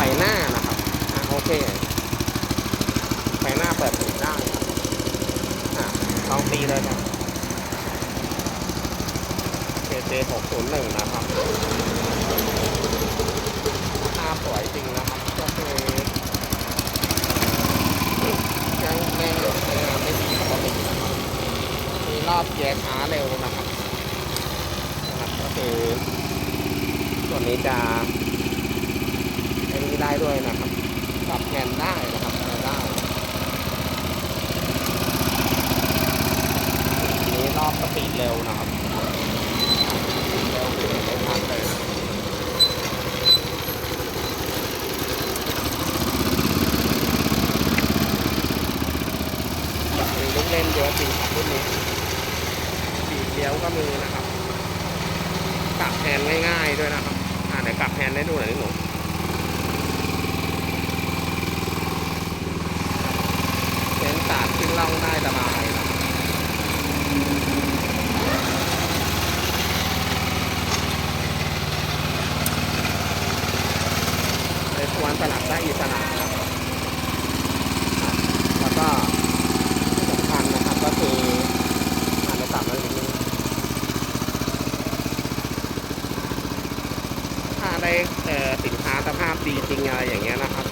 ฟหน้านะครับอโอเคไฟหน้าเปิดปิดได้อ่องตีเลยครับ KJ 6 0 1นะครับภาพสวยจริงนะครับ ก็คือยังแร่งงานไม่ดีปกตินะครับมีรอบแกียร์าเร็วนะครับ ก็คือส่วนนี้จะ ไอ้นี้ได้ด้วยนะครับปรับแผนได้นะครับได้นี้รอบสปีดเร็วนะครับเร็วคือไม่ทันเลยนะครับมีลูกเล่นเยอะจริงครับรุ่นนี้ปีกเลี้ยวก็มีนะครับกลับแฮนง่าย ๆด้วยนะครับ อ่าเดี๋ยวกลับแฮนด์ได้ดูหน่อยนิดหนู เส้นสาดขึ้นล่องได้สบายนะครับใน ควรสลับได้อิสระครับแล้วก็ที่สำคัญนะครับก็คืออ่านในตับแล้วนี้ถ้าได้สินค้าสภาพดีจริงอะไรอย่างเงี้ยนะครับ